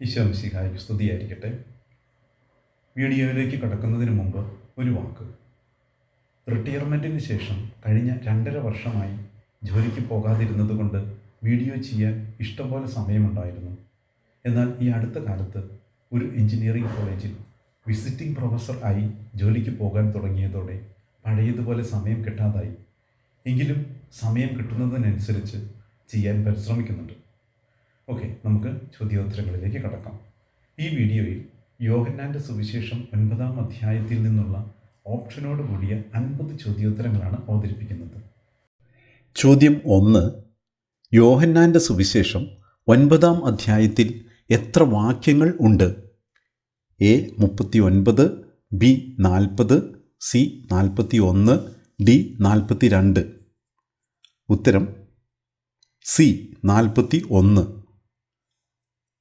ഈശോമിശിഹായ്ക്ക് സ്തുതിയായിരിക്കട്ടെ. വീഡിയോയിലേക്ക് കടക്കുന്നതിന് മുമ്പ് ഒരു വാക്ക്. റിട്ടയർമെന്റിന് ശേഷം കഴിഞ്ഞ രണ്ടര വർഷമായി ജോലിക്ക് പോകാതിരുന്നത് കൊണ്ട് വീഡിയോ ചെയ്യാൻ ഇഷ്ടംപോലെ സമയമുണ്ടായിരുന്നു. എന്നാൽ ഈ അടുത്ത കാലത്ത് ഒരു എഞ്ചിനീയറിംഗ് കോളേജിൽ വിസിറ്റിംഗ് പ്രൊഫസർ ആയി ജോലിക്ക് പോകാൻ തുടങ്ങിയതോടെ പഴയതുപോലെ സമയം കിട്ടാതായി. എങ്കിലും സമയം കിട്ടുന്നതിനനുസരിച്ച് ചെയ്യാൻ പരിശ്രമിക്കുന്നുണ്ട്. ഓക്കെ നമുക്ക് ചോദ്യോത്തരങ്ങളിലേക്ക് കടക്കാം. ഈ വീഡിയോയിൽ യോഗന്നാന്റെ സുവിശേഷം ഒൻപതാം അധ്യായത്തിൽ നിന്നുള്ള ഓപ്ഷനോട് കൂടിയ അൻപത് ചോദ്യോത്തരങ്ങളാണ് അവതരിപ്പിക്കുന്നത്. ചോദ്യം ഒന്ന് യോഹന്നാന്റെ സുവിശേഷം ഒൻപതാം അധ്യായത്തിൽ എത്ര വാക്യങ്ങൾ ഉണ്ട്? എ മുപ്പത്തി ഒൻപത് ബി നാൽപ്പത് സി നാൽപ്പത്തി ഒന്ന് ഡി നാൽപ്പത്തി രണ്ട് ഉത്തരം സി നാൽപ്പത്തി ഒന്ന്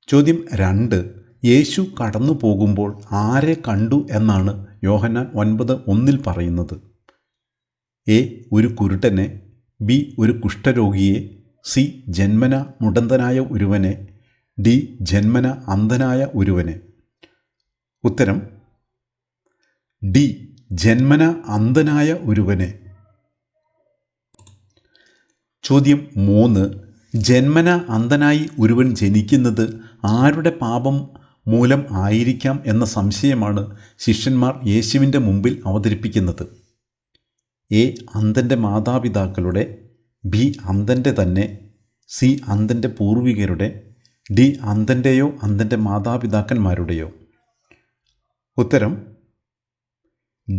ചോദ്യം രണ്ട് യേശു കടന്നു പോകുമ്പോൾ ആരെ കണ്ടു എന്നാണ് യോഹന്നാൻ ഒൻപത് ഒന്നിൽ പറയുന്നത്. എ ഒരു കുരുട്ടനെ ബി ഒരു കുഷ്ഠരോഗിയെ സി ജന്മന മുടന്തനായ ഒരുവനെ ഡി ജന്മന അന്ധനായ ഒരുവനെ. ഉത്തരം ഡി ജന്മന അന്ധനായ ഒരുവനെ. ചോദ്യം മൂന്ന് ജന്മന അന്ധനായി ഒരുവൻ ജനിക്കുന്നത് ആരുടെ പാപം മൂലം ആയിരിക്കാം എന്ന സംശയമാണ് ശിഷ്യന്മാർ യേശുവിന്റെ മുമ്പിൽ അവതരിപ്പിക്കുന്നത്. എ. അന്തന്റെ മാതാപിതാക്കളുടെ ബി. അന്തന്റെ തന്നെ സി. അന്തന്റെ പൂർവികരുടെ ഡി. അന്തന്റെയോ അന്തന്റെ മാതാപിതാക്കന്മാരുടെയോ. ഉത്തരം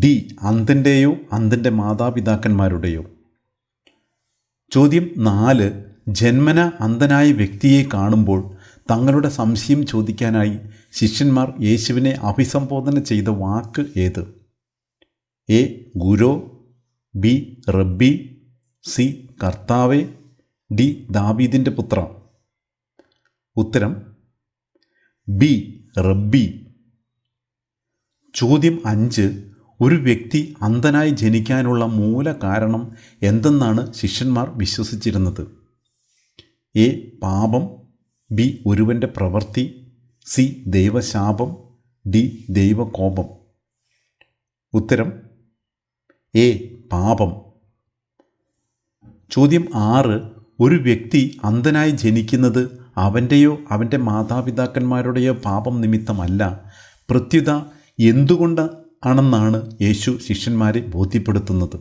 ഡി. അന്തന്റെയോ അന്തന്റെ മാതാപിതാക്കന്മാരുടെയോ. ചോദ്യം നാല് ജന്മന അന്ധനായ വ്യക്തിയെ കാണുമ്പോൾ തങ്ങളുടെ സംശയം ചോദിക്കാനായി ശിഷ്യന്മാർ യേശുവിനെ അഭിസംബോധന ചെയ്ത വാക്ക് ഏത്? എ ഗുരോ ബി റബ്ബി സി കർത്താവെ ഡി ദാവീദിന്റെ പുത്ര. ഉത്തരം ബി റബ്ബി. ചോദ്യം അഞ്ച് ഒരു വ്യക്തി അന്ധനായി ജനിക്കാനുള്ള മൂല കാരണം എന്തെന്നാണ് ശിഷ്യന്മാർ വിശ്വസിച്ചിരുന്നത്? എ പാപം. ബി ഒരുവന്റെ പ്രവൃത്തി സി ദൈവശാപം ഡി ദൈവകോപം. ഉത്തരം എ പാപം. ചോദ്യം ആറ് ഒരു വ്യക്തി അന്ധനായി ജനിക്കുന്നത് അവന്റെയോ അവന്റെ മാതാപിതാക്കന്മാരുടെയോ പാപം നിമിത്തമല്ല. പ്രത്യുത എന്തുകൊണ്ട് ആണെന്നാണ് യേശു ശിഷ്യന്മാരെ ബോധ്യപ്പെടുത്തുന്നത്.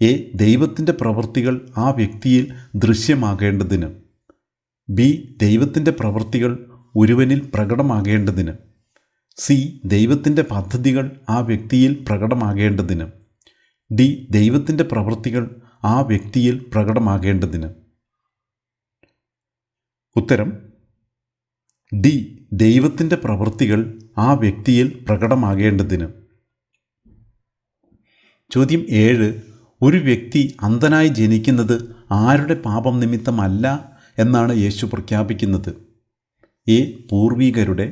എ ദൈവത്തിന്റെ പ്രവൃത്തികൾ ആ വ്യക്തിയിൽ ദൃശ്യമാകേണ്ടതിന്. ബി ദൈവത്തിന്റെ പ്രവൃത്തികൾ ഒരുവനിൽ പ്രകടമാകേണ്ടതിന്. സി ദൈവത്തിന്റെ പദ്ധതികൾ ആ വ്യക്തിയിൽ പ്രകടമാകേണ്ടതിന്. ഡി ദൈവത്തിന്റെ പ്രവൃത്തികൾ ആ വ്യക്തിയിൽ പ്രകടമാകേണ്ടതിന്. ഉത്തരം ഡി ദൈവത്തിന്റെ പ്രവൃത്തികൾ ആ വ്യക്തിയിൽ പ്രകടമാകേണ്ടതിന്. ചോദ്യം ഏഴ് ഒരു വ്യക്തി അന്ധനായി ജനിക്കുന്നത് ആരുടെ പാപം നിമിത്തമല്ല എന്നാണ് യേശു പ്രഖ്യാപിക്കുന്നത്. എ പൂർവികരുടെ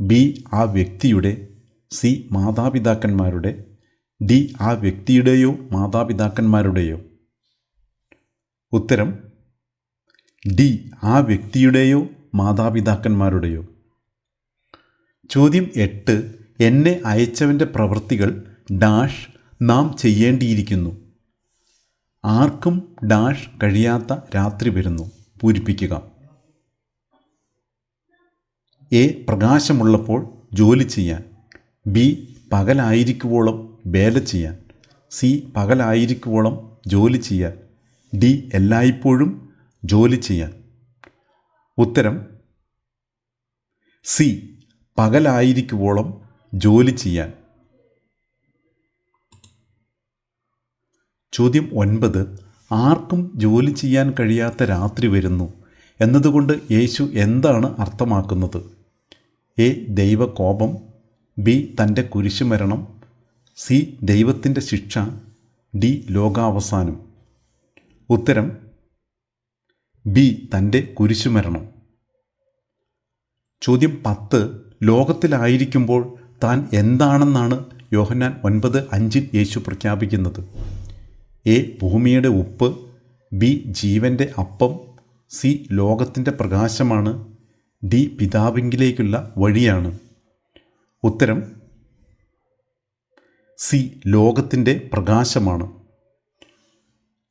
ബി ആ വ്യക്തിയുടെ സി മാതാപിതാക്കന്മാരുടെ ഡി ആ വ്യക്തിയുടെയോ മാതാപിതാക്കന്മാരുടെയോ. ഉത്തരം ഡി ആ വ്യക്തിയുടെയോ മാതാപിതാക്കന്മാരുടെയോ. ചോദ്യം എട്ട് എന്നെ അയച്ചവന്റെ പ്രവൃത്തികൾ ഡാഷ് നാം ചെയ്യേണ്ടിയിരിക്കുന്നു. ആർക്കും ഡാഷ് കഴിയാത്ത രാത്രി വരുന്നു. പൂരിപ്പിക്കുക. എ പ്രകാശമുള്ളപ്പോൾ ജോലി ചെയ്യാൻ. ബി പകലായിരിക്കുവോളം വേല ചെയ്യാൻ. സി പകലായിരിക്കുവോളം ജോലി ചെയ്യാൻ. ഡി എല്ലായ്പ്പോഴും ജോലി ചെയ്യാൻ. ഉത്തരം സി പകലായിരിക്കുവോളം ജോലി ചെയ്യാൻ. ചോദ്യം ഒൻപത് ആർക്കും ജോലി ചെയ്യാൻ കഴിയാത്ത രാത്രി വരുന്നു എന്നതുകൊണ്ട് യേശു എന്താണ് അർത്ഥമാക്കുന്നത്? എ ദൈവകോപം. ബി തന്റെ കുരിശുമരണം സി ദൈവത്തിന്റെ ശിക്ഷ. ഡി ലോകാവസാനം. ഉത്തരം ബി തന്റെ കുരിശുമരണം ചോദ്യം പത്ത് ലോകത്തിലായിരിക്കുമ്പോൾ താൻ എന്താണെന്നാണ് യോഹന്നാൻ ഒൻപത് അഞ്ചിൽ യേശു പ്രഖ്യാപിക്കുന്നത്? എ ഭൂമിയുടെ ഉപ്പ് ബി ജീവന്റെ അപ്പം സി ലോകത്തിന്റെ പ്രകാശമാണ് ഡി പിതാവിങ്കിലേക്കുള്ള വഴിയാണ്. ഉത്തരം സി ലോകത്തിന്റെ പ്രകാശമാണ്.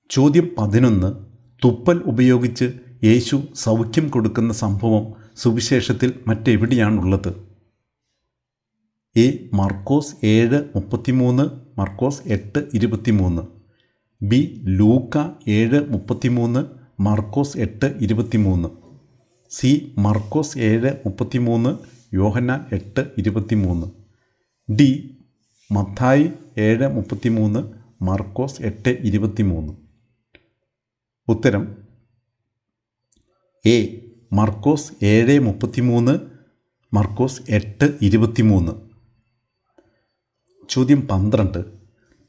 ചോദ്യം പതിനൊന്ന് തുപ്പൽ ഉപയോഗിച്ച് യേശു സൗഖ്യം കൊടുക്കുന്ന സംഭവം സുവിശേഷത്തിൽ മറ്റെവിടെയാണുള്ളത്? എ മർക്കോസ് ഏഴ് മുപ്പത്തിമൂന്ന് മർക്കോസ് എട്ട് ഇരുപത്തിമൂന്ന്. ബി ലൂക്ക ഏഴ് മുപ്പത്തിമൂന്ന് മർക്കോസ് എട്ട് ഇരുപത്തിമൂന്ന്. സി മർക്കോസ് ഏഴ് മുപ്പത്തിമൂന്ന് യോഹന്നാൻ എട്ട് ഇരുപത്തിമൂന്ന്. ഡി മത്തായി ഏഴ് മുപ്പത്തിമൂന്ന് മർക്കോസ് എട്ട് ഇരുപത്തിമൂന്ന്. ഉത്തരം എ മർക്കോസ് ഏഴ് മുപ്പത്തിമൂന്ന് മർക്കോസ് എട്ട് ഇരുപത്തിമൂന്ന്. ചോദ്യം പന്ത്രണ്ട്.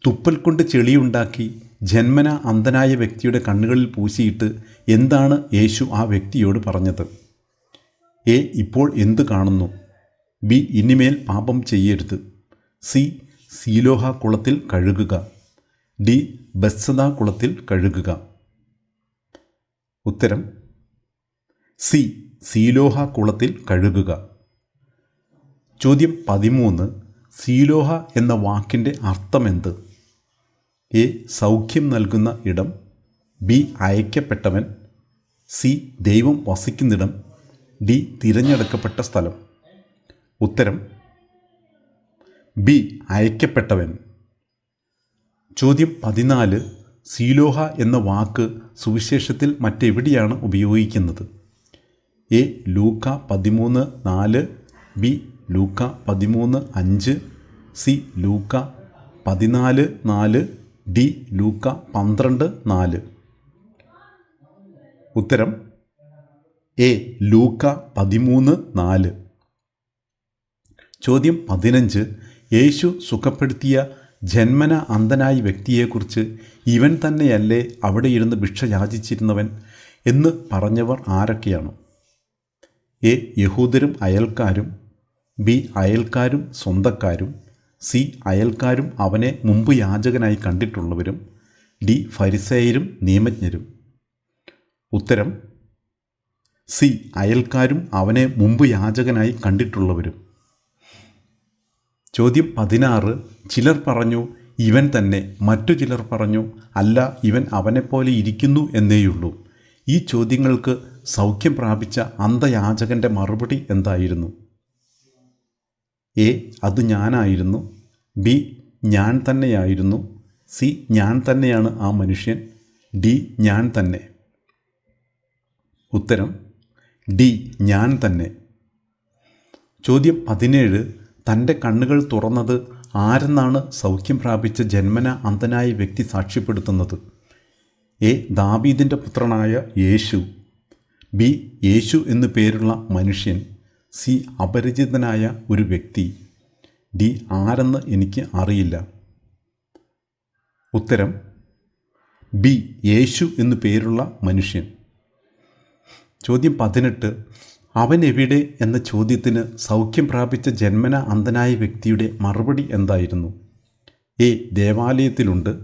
തുപ്പൽ കൊണ്ട് ചെളിയുണ്ടാക്കി ജന്മന അന്ധനായ വ്യക്തിയുടെ കണ്ണുകളിൽ പൂശിയിട്ട് എന്താണ് യേശു ആ വ്യക്തിയോട് പറഞ്ഞത്? എ ഇപ്പോൾ എന്ത് കാണുന്നു? ബി ഇനിമേൽ പാപം ചെയ്യരുത്. സി സീലോഹ കുളത്തിൽ കഴുകുക. ഡി ബസ്സദ കുളത്തിൽ കഴുകുക. ഉത്തരം സി സീലോഹ കുളത്തിൽ കഴുകുക. ചോദ്യം പതിമൂന്ന് സീലോഹ എന്ന വാക്കിന്റെ അർത്ഥമെന്ത്? എ സൗഖ്യം നൽകുന്ന ഇടം ബി അയക്കപ്പെട്ടവൻ സി ദൈവം വസിക്കുന്നിടം ഡി തിരഞ്ഞെടുക്കപ്പെട്ട സ്ഥലം. ഉത്തരം ബി അയക്കപ്പെട്ടവൻ. ചോദ്യം പതിനാല് സീലോഹ എന്ന വാക്ക് സുവിശേഷത്തിൽ മറ്റെവിടെയാണ് ഉപയോഗിക്കുന്നത്? എ ലൂക്ക പതിമൂന്ന് നാല് ബി ലൂക്ക പതിമൂന്ന് അഞ്ച് സി ലൂക്ക പതിനാല് നാല് ഡി ലൂക്ക പന്ത്രണ്ട് നാല്. ഉത്തരം എ ലൂക്ക പതിമൂന്ന് നാല്. ചോദ്യം പതിനഞ്ച്. യേശു സുഖപ്പെടുത്തിയ ജന്മന അന്ധനായ വ്യക്തിയെക്കുറിച്ച് ഇവൻ തന്നെയല്ലേ അവിടെ ഇരുന്ന് ഭിക്ഷ യാചിച്ചിരുന്നവൻ എന്ന് പറഞ്ഞവർ ആരൊക്കെയാണ്? എ യഹൂദരും അയൽക്കാരും ബി അയൽക്കാരും സ്വന്തക്കാരും സി അയൽക്കാരും അവനെ മുമ്പ് യാചകനായി കണ്ടിട്ടുള്ളവരും ഡി ഫരിസേയരും നിയമജ്ഞരും. ഉത്തരം സി അയൽക്കാരും അവനെ മുമ്പ് യാചകനായി കണ്ടിട്ടുള്ളവരും. ചോദ്യം പതിനാറ് ചിലർ പറഞ്ഞു ഇവൻ തന്നെ. മറ്റു ചിലർ പറഞ്ഞു അല്ല ഇവൻ അവനെപ്പോലെ ഇരിക്കുന്നു എന്നേയുള്ളൂ ഈ ചോദ്യങ്ങൾക്ക് സൗഖ്യം പ്രാപിച്ച അന്ധയാചകന്റെ മറുപടി എന്തായിരുന്നു? എ അത് ഞാനായിരുന്നു. ബി ഞാൻ തന്നെയായിരുന്നു. സി ഞാൻ തന്നെയാണ് ആ മനുഷ്യൻ. ഡി ഞാൻ തന്നെ. ഉത്തരം ഡി ഞാൻ തന്നെ. ചോദ്യം പതിനേഴ് തന്റെ കണ്ണുകൾ തുറന്നത് ആരെന്നാണ് സൗഖ്യം പ്രാപിച്ച ജന്മന അന്ധനായ വ്യക്തി സാക്ഷ്യപ്പെടുത്തുന്നത്? എ ദാബീദിന്റെ പുത്രനായ യേശു. ബി യേശു എന്നു പേരുള്ള മനുഷ്യൻ. സി അപരിചിതനായ ഒരു വ്യക്തി. ഡി ആരെന്ന് എനിക്ക് അറിയില്ല. ഉത്തരം ബി യേശു എന്നു പേരുള്ള മനുഷ്യൻ. ചോദ്യം പതിനെട്ട് അവൻ എവിടെ എന്ന ചോദ്യത്തിന് സൗഖ്യം പ്രാപിച്ച ജന്മന അന്ധനായ വ്യക്തിയുടെ മറുപടി എന്തായിരുന്നു? എ ദേവാലയത്തിലുണ്ട്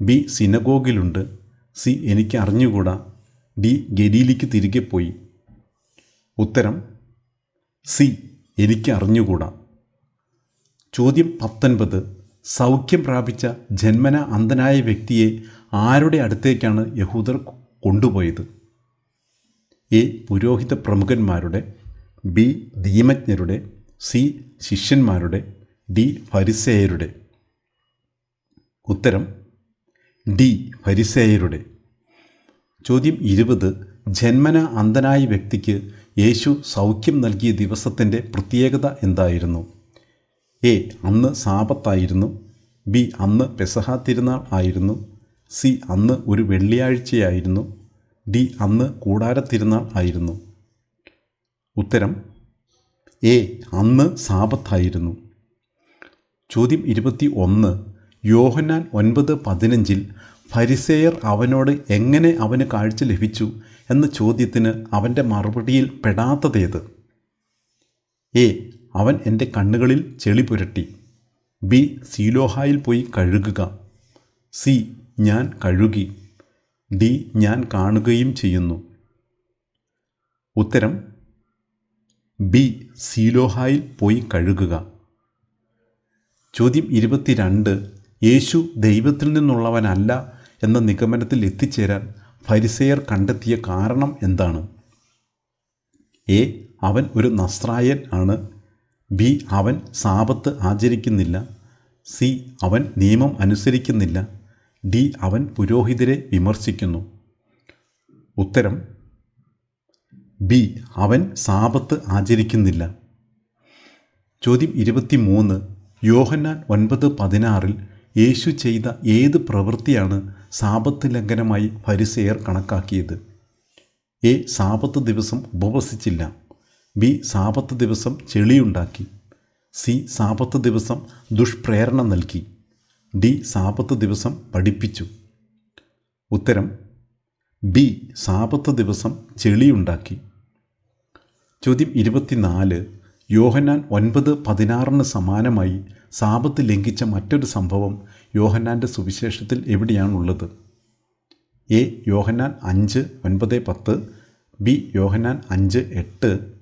ബി സിനഗോഗിലുണ്ട് സി എനിക്ക് അറിഞ്ഞുകൂടാ ഡി ഗലീലിക്ക് തിരികെ പോയി. ഉത്തരം സി. എനിക്ക് അറിഞ്ഞുകൂടാ ചോദ്യം പത്തൊൻപത്. സൗഖ്യം പ്രാപിച്ച ജന്മന അന്ധനായ വ്യക്തിയെ ആരുടെ അടുത്തേക്കാണ് യഹൂദർ കൊണ്ടുപോയത്? എ. പുരോഹിത പ്രമുഖന്മാരുടെ ബി. ധീമജ്ഞരുടെ സി. ശിഷ്യന്മാരുടെ ഡി. ഫരിസേയരുടെ. ഉത്തരം ഡി. ഫരിസേയരുടെ. ചോദ്യം ഇരുപത്. ജന്മന അന്ധനായ വ്യക്തിക്ക് യേശു സൗഖ്യം നൽകിയ ദിവസത്തിന്റെ പ്രത്യേകത എന്തായിരുന്നു? എ. അന്ന് സാപത്തായിരുന്നു ബി. അന്ന് പെസഹ തിരുനാൾ ആയിരുന്നു. സി. അന്ന് ഒരു വെള്ളിയാഴ്ചയായിരുന്നു. ഡി. അന്ന് കൂടാര തിരുനാൾ ആയിരുന്നു. ഉത്തരം എ. അന്ന് സാപത്തായിരുന്നു ചോദ്യം ഇരുപത്തി ഒന്ന്. യോഹന്നാൻ ഒൻപത് പതിനഞ്ചിൽ ഫരിസേയർ അവനോട് എങ്ങനെ അവന് കാഴ്ച ലഭിച്ചു എന്ന ചോദ്യത്തിന് അവന്റെ മറുപടിയിൽ പെടാത്തതേത്? എ. അവൻ എന്റെ കണ്ണുകളിൽ ചെളി പുരട്ടി. ബി. സീലോഹായിൽ പോയി കഴുകുക. സി. ഞാൻ കഴുകി. ഡി. ഞാൻ കാണുകയും ചെയ്യുന്നു. ഉത്തരം ബി. സീലോഹായിൽ പോയി കഴുകുക. ചോദ്യം ഇരുപത്തിരണ്ട് യേശു ദൈവത്തിൽ നിന്നുള്ളവനല്ല എന്ന നിഗമനത്തിൽ എത്തിച്ചേരാൻ ഫരിസെയർ കണ്ടെത്തിയ കാരണം എന്താണ്? എ. അവൻ ഒരു നസ്രായൻ ആണ്. ബി. അവൻ സാപത്ത് ആചരിക്കുന്നില്ല. സി. അവൻ നിയമം അനുസരിക്കുന്നില്ല. ഡി. അവൻ പുരോഹിതരെ വിമർശിക്കുന്നു. ഉത്തരം ബി. അവൻ സാപത്ത് ആചരിക്കുന്നില്ല. ചോദ്യം ഇരുപത്തി മൂന്ന് യോഹന്നാൻ ഒൻപത് പതിനാറിൽ യേശു ചെയ്ത ഏത് പ്രവൃത്തിയാണ് സാപത്ത് ലംഘനമായി ഫരിസെയർ കണക്കാക്കിയത്? എ. സാപത്ത് ദിവസം ഉപവസിച്ചില്ല. ബി. സാപത്ത് ദിവസം ചെളിയുണ്ടാക്കി. സി. സാപത്ത് ദിവസം ദുഷ്പ്രേരണ നൽകി. ഡി. സാപത്ത് ദിവസം പഠിപ്പിച്ചു. ഉത്തരം ബി. സാപത്ത് ദിവസം ചെളിയുണ്ടാക്കി. ചോദ്യം ഇരുപത്തിനാല്. യോഹന്നാൻ ഒൻപത് പതിനാറിന് സമാനമായി സാപത്ത് ലംഘിച്ച മറ്റൊരു സംഭവം യോഹന്നാന്റെ സുവിശേഷത്തിൽ എവിടെയാണുള്ളത്? എ. യോഹന്നാൻ അഞ്ച് ഒൻപത് പത്ത് ബി. യോഹന്നാൻ അഞ്ച് എട്ട്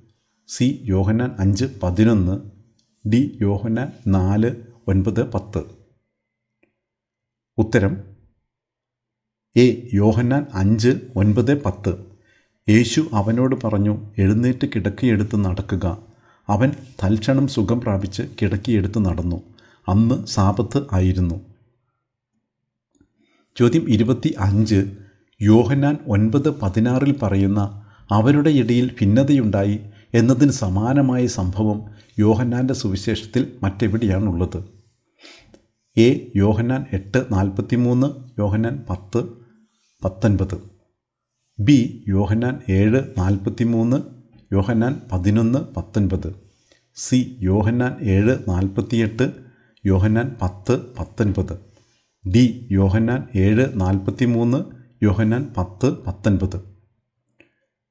സി. യോഹന്നാൻ അഞ്ച് പതിനൊന്ന് ഡി. യോഹന്നാൻ നാല് ഒൻപത് പത്ത്. ഉത്തരം എ. യോഹന്നാൻ അഞ്ച് ഒൻപത് പത്ത്. യേശു അവനോട് പറഞ്ഞു എഴുന്നേറ്റ് കിടക്കിയെടുത്ത് നടക്കുക. അവൻ തൽക്ഷണം സുഖം പ്രാപിച്ച് കിടക്കിയെടുത്ത് നടന്നു. അന്ന് സാപത്ത് ആയിരുന്നു. ചോദ്യം ഇരുപത്തി അഞ്ച് യോഹന്നാൻ ഒൻപത് പതിനാറിൽ പറയുന്ന അവരുടെ ഇടയിൽ ഭിന്നതയുണ്ടായി എന്നതിന് സമാനമായ സംഭവം യോഹന്നാന്റെ സുവിശേഷത്തിൽ മറ്റെവിടെയാണുള്ളത്? എ. യോഹന്നാൻ എട്ട് നാൽപ്പത്തി മൂന്ന് യോഹന്നാൻ പത്ത് പത്തൊൻപത്. ബി. യോഹന്നാൻ ഏഴ് നാൽപ്പത്തി മൂന്ന് യോഹന്നാൻ പതിനൊന്ന് പത്തൊൻപത്. സി. യോഹന്നാൻ ഏഴ് നാൽപ്പത്തിയെട്ട് യോഹന്നാൻ പത്ത് പത്തൊൻപത്. ഡി. യോഹന്നാൻ ഏഴ് നാൽപ്പത്തി മൂന്ന് യോഹന്നാൻ പത്ത് പത്തൊൻപത്.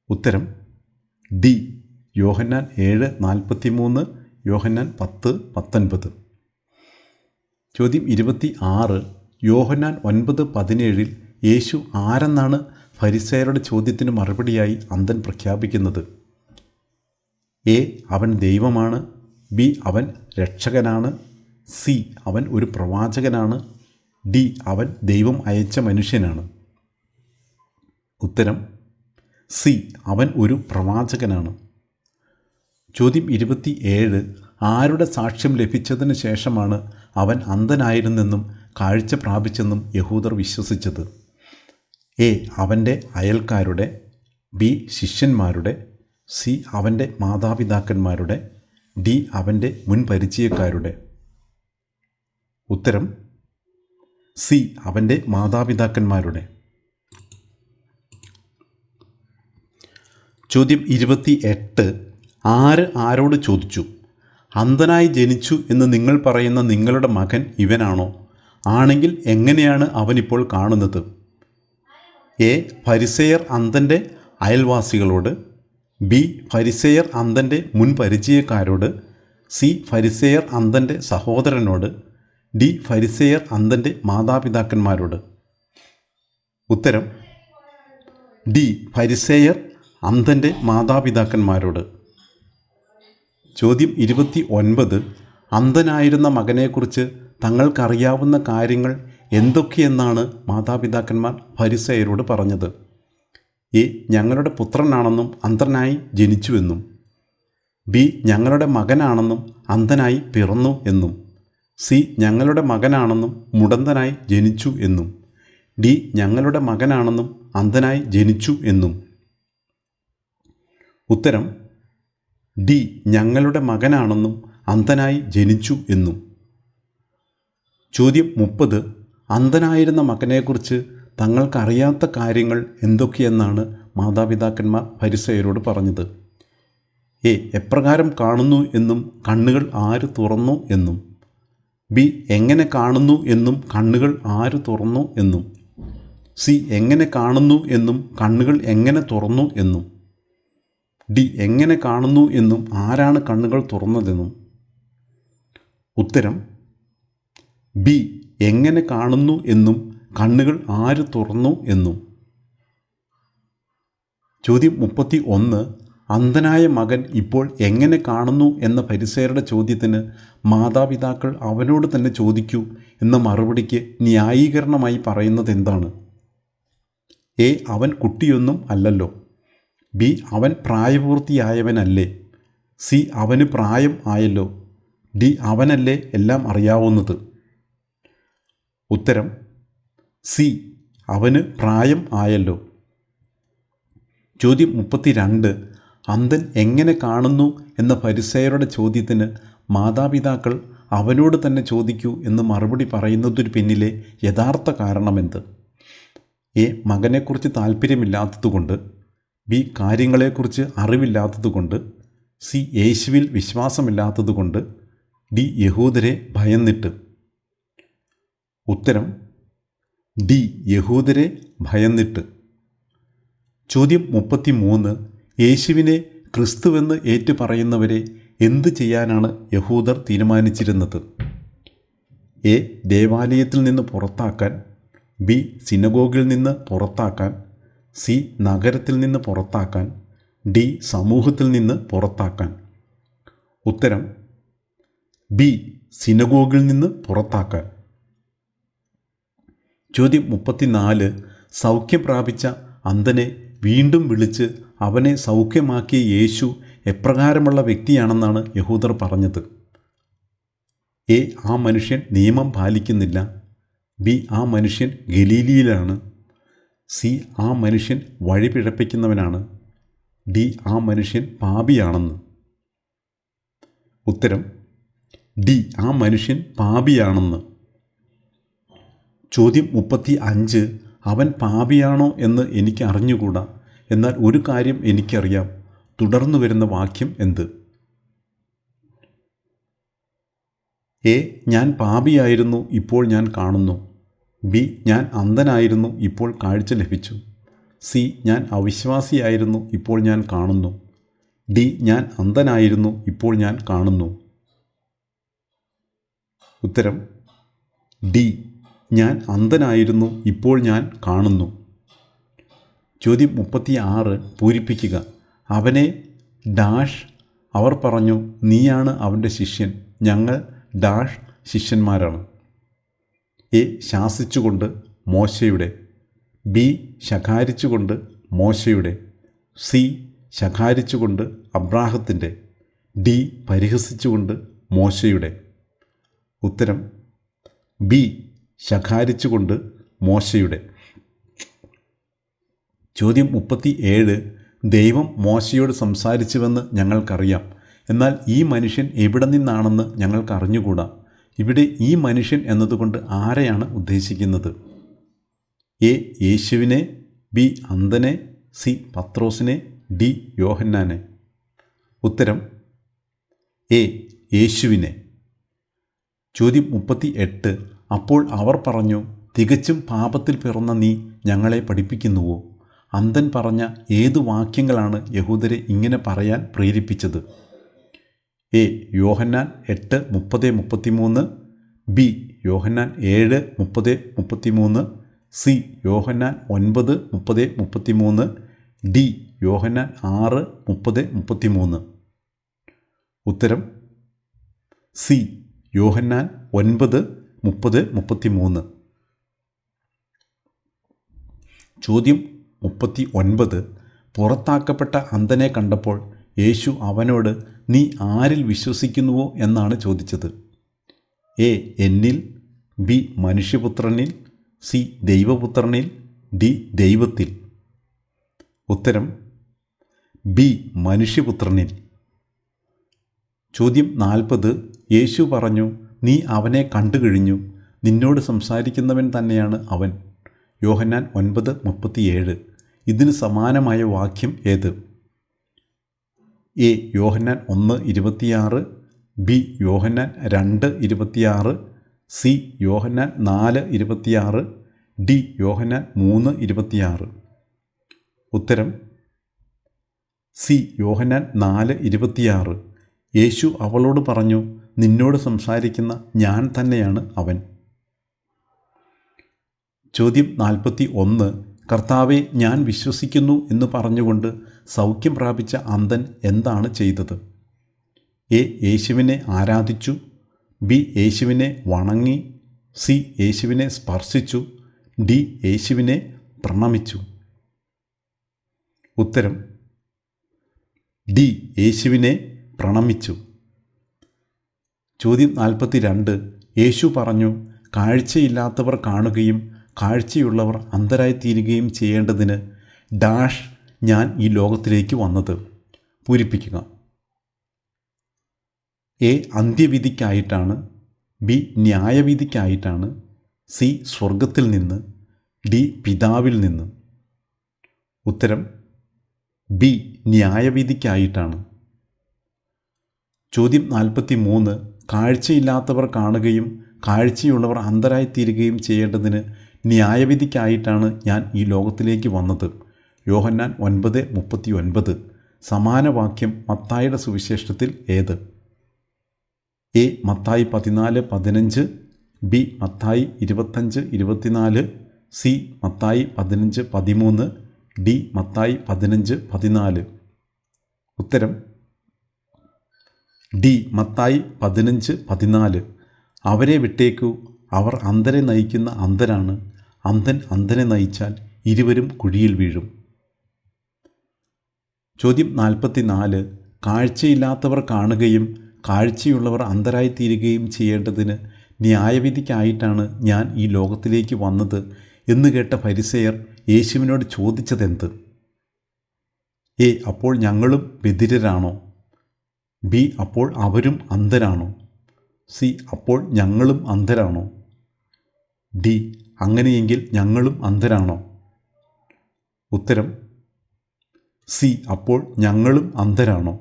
ഉത്തരം ഡി. യോഹന്നാൻ ഏഴ് നാൽപ്പത്തി മൂന്ന് യോഹന്നാൻ പത്ത് പത്തൊൻപത്. ചോദ്യം ഇരുപത്തി ആറ് യോഹന്നാൻ ഒൻപത് പതിനേഴിൽ യേശു ആരെന്നാണ് ഫരിസയരുടെ ചോദ്യത്തിന് മറുപടിയായി അന്തൻ പ്രഖ്യാപിക്കുന്നത്? എ അവൻ ദൈവമാണ്. ബി അവൻ രക്ഷകനാണ്. സി അവൻ ഒരു പ്രവാചകനാണ്. ഡി അവൻ ദൈവം അയച്ച മനുഷ്യനാണ്. ഉത്തരം സി അവൻ ഒരു പ്രവാചകനാണ്. ചോദ്യം ഇരുപത്തി ഏഴ് ആരുടെ സാക്ഷ്യം ലഭിച്ചതിന് ശേഷമാണ് അവൻ അന്ധനായിരുന്നെന്നും കാഴ്ച പ്രാപിച്ചെന്നും യഹൂദർ വിശ്വസിച്ചത്? എ അവന്റെ അയൽക്കാരുടെ. ബി ശിഷ്യന്മാരുടെ. സി അവന്റെ മാതാപിതാക്കന്മാരുടെ ഡി അവന്റെ മുൻ പരിചയക്കാരുടെ ഉത്തരം സി അവന്റെ മാതാപിതാക്കന്മാരുടെ. ചോദ്യം ഇരുപത്തി എട്ട് ആര് ആരോട് ചോദിച്ചു? അന്ധനായി ജനിച്ചു എന്ന് നിങ്ങൾ പറയുന്ന നിങ്ങളുടെ മകൻ ഇവനാണോ? ആണെങ്കിൽ എങ്ങനെയാണ് അവനിപ്പോൾ കാണുന്നത്? എ. പരിസയർ അന്ധന്റെ അയൽവാസികളോട് ബി ഫരിസെയർ അന്തന്റെ മുൻ പരിചയക്കാരോട് സി ഫരിസെയർ അന്തന്റെ സഹോദരനോട് ഡി ഫരിസെയർ അന്തന്റെ മാതാപിതാക്കന്മാരോട്. ഉത്തരം ഡി ഫരിസേയർ അന്ധന്റെ മാതാപിതാക്കന്മാരോട്. ചോദ്യം ഇരുപത്തി ഒൻപത് അന്ധനായിരുന്ന മകനെക്കുറിച്ച് തങ്ങൾക്കറിയാവുന്ന കാര്യങ്ങൾ എന്തൊക്കെയെന്നാണ് മാതാപിതാക്കന്മാർ ഫരിസേയരോട് പറഞ്ഞത്? എ ഞങ്ങളുടെ പുത്രനാണെന്നും അന്ധനായി ജനിച്ചുവെന്നും. ബി ഞങ്ങളുടെ മകനാണെന്നും അന്ധനായി പിറന്നു എന്നും. സി ഞങ്ങളുടെ മകനാണെന്നും മുടന്തനായി ജനിച്ചു എന്നും. ഡി ഞങ്ങളുടെ മകനാണെന്നും അന്ധനായി ജനിച്ചു എന്നും. ഉത്തരം ഡി ഞങ്ങളുടെ മകനാണെന്നും അന്ധനായി ജനിച്ചു എന്നും. ചോദ്യം മുപ്പത് അന്ധനായിരുന്ന മകനെക്കുറിച്ച് തങ്ങൾക്കറിയാത്ത കാര്യങ്ങൾ എന്തൊക്കെയെന്നാണ് മാതാപിതാക്കന്മാർ പരിസയരോട് പറഞ്ഞത്. എ. എപ്രകാരം കാണുന്നു എന്നും കണ്ണുകൾ ആര് തുറന്നു എന്നും. ബി. എങ്ങനെ കാണുന്നു എന്നും കണ്ണുകൾ ആര് തുറന്നു എന്നും. സി. എങ്ങനെ കാണുന്നു എന്നും കണ്ണുകൾ എങ്ങനെ തുറന്നു എന്നും. ഡി. എങ്ങനെ കാണുന്നു എന്നും ആരാണ് കണ്ണുകൾ തുറന്നതെന്നും. ഉത്തരം. ബി. എങ്ങനെ കാണുന്നു എന്നും കണ്ണുകൾ ആര് തുറന്നു എന്നും. ചോദ്യം മുപ്പത്തി ഒന്ന് അന്ധനായ മകൻ ഇപ്പോൾ എങ്ങനെ കാണുന്നു എന്ന പരിസയരുടെ ചോദ്യത്തിന് മാതാപിതാക്കൾ അവനോട് തന്നെ ചോദിക്കൂ എന്ന മറുപടിക്ക് ന്യായീകരണമായി പറയുന്നത് എന്താണ്? എ അവൻ കുട്ടിയൊന്നും അല്ലല്ലോ. ബി അവൻ പ്രായപൂർത്തിയായവനല്ലേ. സി അവന് പ്രായം ആയല്ലോ. ഡി അവനല്ലേ എല്ലാം അറിയാവുന്നത്. ഉത്തരം സി. അവന് പ്രായം ആയല്ലോ. ചോദ്യം മുപ്പത്തിരണ്ട്. അന്ധൻ എങ്ങനെ കാണുന്നു എന്ന പരിസയരുടെ ചോദ്യത്തിന് മാതാപിതാക്കൾ അവനോട് തന്നെ ചോദിക്കൂ എന്ന് മറുപടി പറയുന്നതിന് പിന്നിലെ യഥാർത്ഥ കാരണമെന്ത്? എ. മകനെക്കുറിച്ച് താല്പര്യമില്ലാത്തതുകൊണ്ട് ബി. കാര്യങ്ങളെക്കുറിച്ച് അറിവില്ലാത്തതുകൊണ്ട്. സി. യേശുവിൽ വിശ്വാസമില്ലാത്തതുകൊണ്ട്. ഡി. യഹൂദരെ ഭയന്നിട്ട്. ഉത്തരം ഡി യഹൂദരെ ഭയന്നിട്ട്. ചോദ്യം മുപ്പത്തി മൂന്ന് യേശുവിനെ ക്രിസ്തുവെന്ന് ഏറ്റുപറയുന്നവരെ എന്തു ചെയ്യാനാണ് യഹൂദർ തീരുമാനിച്ചിരുന്നത്? എ. ദേവാലയത്തിൽ നിന്ന് പുറത്താക്കാൻ. ബി. സിനഗോഗിൽ നിന്ന് പുറത്താക്കാൻ. സി. നഗരത്തിൽ നിന്ന് പുറത്താക്കാൻ. ഡി. സമൂഹത്തിൽ നിന്ന് പുറത്താക്കാൻ. ഉത്തരം. ബി. സിനഗോഗിൽ നിന്ന് പുറത്താക്കാൻ. ചോദ്യം മുപ്പത്തിനാല് സൗഖ്യം പ്രാപിച്ച അന്ധനെ വീണ്ടും വിളിച്ച് അവനെ സൗഖ്യമാക്കിയ യേശു എപ്രകാരമുള്ള വ്യക്തിയാണെന്നാണ് യഹൂദർ പറഞ്ഞത്. എ ആ മനുഷ്യൻ നിയമം പാലിക്കുന്നില്ല. ബി ആ മനുഷ്യൻ ഗലീലിയിലാണ്. സി ആ മനുഷ്യൻ വഴി പിഴപ്പിക്കുന്നവനാണ്. ഡി ആ മനുഷ്യൻ പാപിയാണെന്ന്. ഉത്തരം ഡി ആ മനുഷ്യൻ പാപിയാണെന്ന്. ചോദ്യം മുപ്പത്തി അഞ്ച് അവൻ പാപിയാണോ എന്ന് എനിക്ക് അറിഞ്ഞുകൂടാ? എന്നാൽ ഒരു കാര്യം എനിക്കറിയാം. തുടർന്നു വരുന്ന വാക്യം എന്ത്? എ ഞാൻ പാപിയായിരുന്നു ഇപ്പോൾ ഞാൻ കാണുന്നു. ബി ഞാൻ അന്ധനായിരുന്നു ഇപ്പോൾ കാഴ്ച ലഭിച്ചു. സി ഞാൻ അവിശ്വാസിയായിരുന്നു ഇപ്പോൾ ഞാൻ കാണുന്നു. ഡി ഞാൻ അന്ധനായിരുന്നു ഇപ്പോൾ ഞാൻ കാണുന്നു. ഉത്തരം ഡി. ഞാൻ അന്ധനായിരുന്നു ഇപ്പോൾ ഞാൻ കാണുന്നു. ചോദ്യം മുപ്പത്തി ആറ് പൂരിപ്പിക്കുക. അവനെ ഡാഷ് അവർ പറഞ്ഞു നീയാണ് അവന്റെ ശിഷ്യൻ. ഞങ്ങൾ ഡാഷ് ശിഷ്യന്മാരാണ്. എ ശാസിച്ചുകൊണ്ട് മോശയുടെ ബി ശകാരിച്ചുകൊണ്ട് മോശയുടെ സി ശകാരിച്ചുകൊണ്ട് അബ്രാഹത്തിന്റെ ഡി പരിഹസിച്ചുകൊണ്ട് മോശയുടെ. ഉത്തരം ബി ശകാരിച്ചുകൊണ്ട് മോശയുടെ ചോദ്യം മുപ്പത്തി ഏഴ് ദൈവം മോശയോട് സംസാരിച്ചുവെന്ന് ഞങ്ങൾക്കറിയാം. എന്നാൽ ഈ മനുഷ്യൻ എവിടെ നിന്നാണെന്ന് ഞങ്ങൾക്ക് അറിഞ്ഞുകൂടാ. ഇവിടെ ഈ മനുഷ്യൻ എന്നതുകൊണ്ട് ആരെയാണ് ഉദ്ദേശിക്കുന്നത്? എ യേശുവിനെ ബി അന്തനെ സി പത്രോസിനെ ഡി യോഹന്നാനെ. ഉത്തരം എ യേശുവിനെ. ചോദ്യം മുപ്പത്തി എട്ട് അപ്പോൾ അവർ പറഞ്ഞു തികച്ചും പാപത്തിൽ പിറന്ന നീ ഞങ്ങളെ പഠിപ്പിക്കുന്നുവോ? അന്തൻ പറഞ്ഞ ഏതു വാക്യങ്ങളാണ് യഹൂദരെ ഇങ്ങനെ പറയാൻ പ്രേരിപ്പിച്ചത്? എ. യോഹന്നാൻ എട്ട് മുപ്പത് മുപ്പത്തിമൂന്ന് ബി. യോഹന്നാൻ ഏഴ് മുപ്പത് മുപ്പത്തിമൂന്ന് സി. യോഹന്നാൻ ഒൻപത് മുപ്പത് മുപ്പത്തിമൂന്ന് ഡി. യോഹന്നാൻ ആറ് മുപ്പത് മുപ്പത്തിമൂന്ന്. ഉത്തരം സി. യോഹന്നാൻ ഒൻപത് മുപ്പത് മുപ്പത്തി മൂന്ന് ചോദ്യം മുപ്പത്തി ഒൻപത് പുറത്താക്കപ്പെട്ട അന്ധനെ കണ്ടപ്പോൾ യേശു അവനോട് നീ ആരിൽ വിശ്വസിക്കുന്നുവോ? എന്നാണ് ചോദിച്ചത്. എ എന്നിൽ ബി മനുഷ്യപുത്രനിൽ സി ദൈവപുത്രനിൽ ഡി ദൈവത്തിൽ. ഉത്തരം ബി മനുഷ്യപുത്രനിൽ. ചോദ്യം നാൽപ്പത്. യേശു പറഞ്ഞു നീ അവനെ കണ്ടു കഴിഞ്ഞു നിന്നോട് സംസാരിക്കുന്നവൻ തന്നെയാണ് അവൻ. യോഹന്നാൻ ഒൻപത് മുപ്പത്തിയേഴ്. ഇതിന് സമാനമായ വാക്യം ഏത്? എ. യോഹന്നാൻ ഒന്ന് ഇരുപത്തിയാറ്. ബി. യോഹന്നാൻ രണ്ട് ഇരുപത്തിയാറ്. സി. യോഹന്നാൻ നാല് ഇരുപത്തിയാറ്. ഡി. യോഹന്നാൻ മൂന്ന് ഇരുപത്തിയാറ്. ഉത്തരം സി. യോഹന്നാൻ നാല് ഇരുപത്തിയാറ്. യേശു അവളോട് പറഞ്ഞു നിന്നോട് സംസാരിക്കുന്ന ഞാൻ തന്നെയാണ് അവൻ. ചോദ്യം നാൽപ്പത്തി ഒന്ന് കർത്താവെ ഞാൻ വിശ്വസിക്കുന്നു എന്ന് പറഞ്ഞുകൊണ്ട് സൗഖ്യം പ്രാപിച്ച അന്തൻ എന്താണ് ചെയ്തത്? എ യേശുവിനെ ആരാധിച്ചു. ബി യേശുവിനെ വണങ്ങി. സി യേശുവിനെ സ്പർശിച്ചു. ഡി യേശുവിനെ പ്രണമിച്ചു. ഉത്തരം. ഡി യേശുവിനെ പ്രണമിച്ചു. ചോദ്യം നാൽപ്പത്തി രണ്ട് യേശു പറഞ്ഞു കാഴ്ചയില്ലാത്തവർ കാണുകയും കാഴ്ചയുള്ളവർ അന്ധരായിത്തീരുകയും ചെയ്യേണ്ടതിന് ഡാഷ് ഞാൻ ഈ ലോകത്തിലേക്ക് വന്നത്. പൂരിപ്പിക്കുക. എ. അന്ത്യവിധിക്കായിട്ടാണ്. ബി. ന്യായവിധിക്കായിട്ടാണ്. സി. സ്വർഗത്തിൽ നിന്ന്. ഡി. പിതാവിൽ നിന്ന്. ഉത്തരം ബി. ന്യായവിധിക്കായിട്ടാണ്. ചോദ്യം നാൽപ്പത്തി മൂന്ന് കാഴ്ചയില്ലാത്തവർ കാണുകയും കാഴ്ചയുള്ളവർ അന്ധരായിത്തീരുകയും ചെയ്യേണ്ടതിന് ന്യായവിധിക്കായിട്ടാണ് ഞാൻ ഈ ലോകത്തിലേക്ക് വന്നത്. യോഹന്നാൻ ഒൻപത് മുപ്പത്തി ഒൻപത് സമാന വാക്യം മത്തായുടെ സുവിശേഷത്തിൽ ഏത്? എ. മത്തായി പതിനാല് പതിനഞ്ച്. ബി. മത്തായി ഇരുപത്തഞ്ച് ഇരുപത്തിനാല്. സി. മത്തായി പതിനഞ്ച് പതിമൂന്ന്. ഡി. മത്തായി പതിനഞ്ച് പതിനാല്. ഉത്തരം ഡി മത്തായി പതിനഞ്ച് പതിനാല്. അവരെ വിട്ടേക്കൂ. അവർ അന്ധരെ നയിക്കുന്ന അന്ധരാണ്. അന്ധൻ അന്ധനെ നയിച്ചാൽ ഇരുവരും കുഴിയിൽ വീഴും. ചോദ്യം നാൽപ്പത്തി നാല് കാഴ്ചയില്ലാത്തവർ കാണുകയും കാഴ്ചയുള്ളവർ അന്ധരായിത്തീരുകയും ചെയ്യേണ്ടതിന് ന്യായവിധിക്കായിട്ടാണ് ഞാൻ ഈ ലോകത്തിലേക്ക് വന്നത് എന്ന് കേട്ട പരിസയർ യേശുവിനോട് ചോദിച്ചതെന്ത്? ഏ അപ്പോൾ ഞങ്ങളും ബധിരരാണോ? ബി അപ്പോൾ അവരും അന്ധരാണോ? സി അപ്പോൾ ഞങ്ങളും അന്ധരാണോ? ഡി അങ്ങനെയെങ്കിൽ ഞങ്ങളും അന്ധരാണോ? ഉത്തരം സി അപ്പോൾ ഞങ്ങളും അന്ധരാണോ?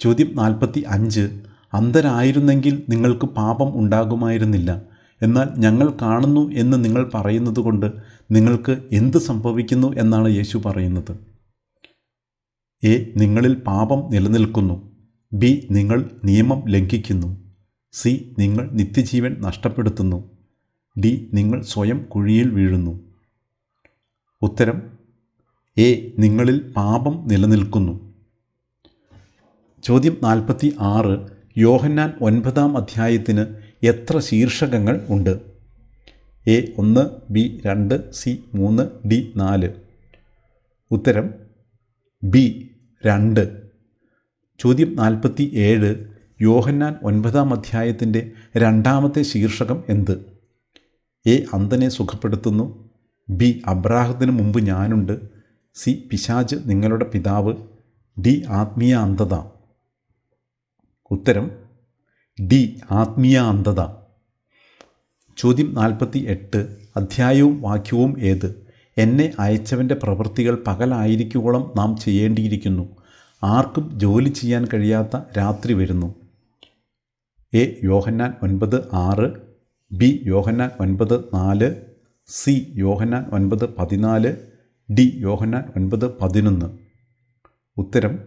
ചോദ്യം നാൽപ്പത്തി അഞ്ച് അന്ധരായിരുന്നെങ്കിൽ നിങ്ങൾക്ക് പാപം ഉണ്ടാകുമായിരുന്നില്ല. എന്നാൽ ഞങ്ങൾ കാണുന്നു എന്ന് നിങ്ങൾ പറയുന്നത് കൊണ്ട് നിങ്ങൾക്ക് എന്ത് സംഭവിക്കുന്നു എന്നാണ് യേശു പറയുന്നത്. എ നിങ്ങളിൽ പാപം നിലനിൽക്കുന്നു. ബി നിങ്ങൾ നിയമം ലംഘിക്കുന്നു. സി നിങ്ങൾ നിത്യജീവൻ നഷ്ടപ്പെടുത്തുന്നു. ഡി നിങ്ങൾ സ്വയം കുഴിയിൽ വീഴുന്നു. ഉത്തരം എ നിങ്ങളിൽ പാപം നിലനിൽക്കുന്നു. ചോദ്യം നാൽപ്പത്തി ആറ് യോഹന്നാൻ ഒൻപതാം അധ്യായത്തിന് എത്ര ശീർഷകങ്ങൾ ഉണ്ട്? എ ഒന്ന് ബി രണ്ട് സി മൂന്ന് ഡി നാല്. ഉത്തരം ബി രണ്ട്. ചോദ്യം നാൽപ്പത്തി ഏഴ് യോഹന്നാൻ ഒൻപതാം അധ്യായത്തിന്റെ രണ്ടാമത്തെ ശീർഷകം എന്ത്? എ അന്തനെ സുഖപ്പെടുത്തുന്നു. ബി അബ്രാഹത്തിന് മുമ്പ് ഞാനുണ്ട്. സി പിശാജ് നിങ്ങളുടെ പിതാവ്. ഡി ആത്മീയ അന്ധത. ഉത്തരം ഡി ആത്മീയ അന്ധത. ചോദ്യം നാൽപ്പത്തി എട്ട് അധ്യായവും വാക്യവും ഏത്? എന്നെ അയച്ചവന്റെ പ്രവൃത്തികൾ പകലായിരിക്കുവോളം നാം ചെയ്യേണ്ടിയിരിക്കുന്നു. ആർക്കും ജോലി ചെയ്യാൻ കഴിയാത്ത രാത്രി വരുന്നു. എ. യോഹന്നാൻ ഒൻപത് ആറ് ബി. യോഹന്നാൻ ഒൻപത് നാല് സി. യോഹന്നാൻ ഒൻപത് പതിനാല് ഡി. യോഹന്നാൻ ഒൻപത് പതിനൊന്ന്. ഉത്തരം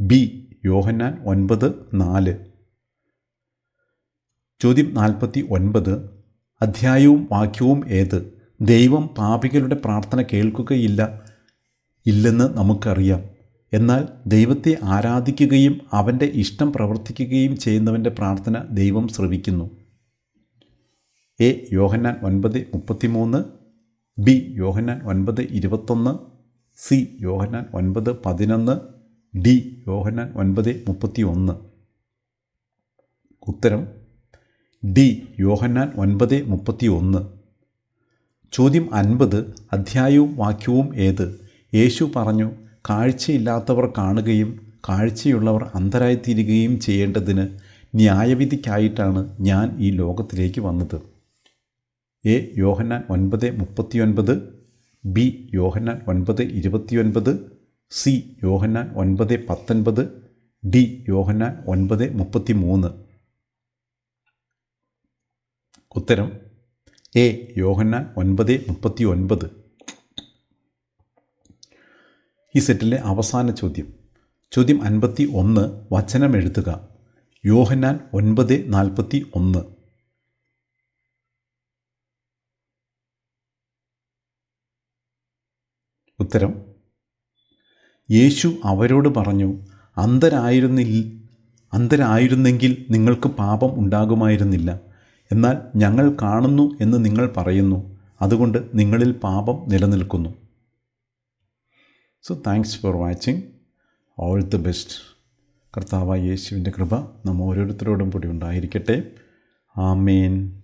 ബി. യോഹന്നാൻ ഒൻപത് നാല്. ചോദ്യം നാൽപ്പത്തി ഒൻപത് അധ്യായവും വാക്യവും ഏത്? ദൈവം പാപികളുടെ പ്രാർത്ഥന കേൾക്കുകയില്ല ഇല്ലെന്ന് നമുക്കറിയാം. എന്നാൽ ദൈവത്തെ ആരാധിക്കുകയും അവന്റെ ഇഷ്ടം പ്രവർത്തിക്കുകയും ചെയ്യുന്നവന്റെ പ്രാർത്ഥന ദൈവം ശ്രവിക്കുന്നു. എ യോഹന്നാൻ ഒൻപത് മുപ്പത്തിമൂന്ന് ബി യോഹന്നാൻ ഒൻപത് ഇരുപത്തൊന്ന് സി യോഹന്നാൻ ഒൻപത് പതിനൊന്ന് ഡി യോഹന്നാൻ ഒൻപത് മുപ്പത്തി ഒന്ന് ഉത്തരം ഡി യോഹന്നാൻ ഒൻപത് മുപ്പത്തി ഒന്ന് ചോദ്യം അൻപത് അധ്യായവും വാക്യവും ഏത്? യേശു പറഞ്ഞു കാഴ്ചയില്ലാത്തവർ കാണുകയും കാഴ്ചയുള്ളവർ അന്ധരായിത്തീരുകയും ചെയ്യേണ്ടതിന് ന്യായവിധിക്കായിട്ടാണ് ഞാൻ ഈ ലോകത്തിലേക്ക് വന്നത്. എ. യോഹന്നാൻ ഒൻപത് മുപ്പത്തിയൊൻപത് ബി. യോഹന്നാൻ ഒൻപത് ഇരുപത്തിയൊൻപത് സി. യോഹന്നാൻ ഒൻപത് പത്തൊൻപത് ഡി. യോഹന്നാൻ ഒൻപത് മുപ്പത്തി മൂന്ന് ഉത്തരം എ യോഹന്നാൻ ഒൻപത് മുപ്പത്തി ഒൻപത് ഈ സെറ്റിലെ അവസാന ചോദ്യം. ചോദ്യം അൻപത്തി ഒന്ന് വചനം എഴുതുക. യോഹന്നാൻ ഒൻപത് നാൽപ്പത്തി ഒന്ന് ഉത്തരം. യേശു അവരോട് പറഞ്ഞു അന്ധരായിരുന്നിൽ അന്ധരായിരുന്നെങ്കിൽ നിങ്ങൾക്ക് പാപം ഉണ്ടാകുമായിരുന്നില്ല. എന്നാൽ ഞങ്ങൾ കാണുന്നു എന്ന് നിങ്ങൾ പറയുന്നു. അതുകൊണ്ട് നിങ്ങളിൽ പാപം നിലനിൽക്കുന്നു. So thanks for watching all the best കർത്താവായ യേശുവിന്റെ കൃപ നമ്മ ഓരോരുത്തരോടും കൂടി ഉണ്ടായിരിക്കട്ടെ. ആമേൻ.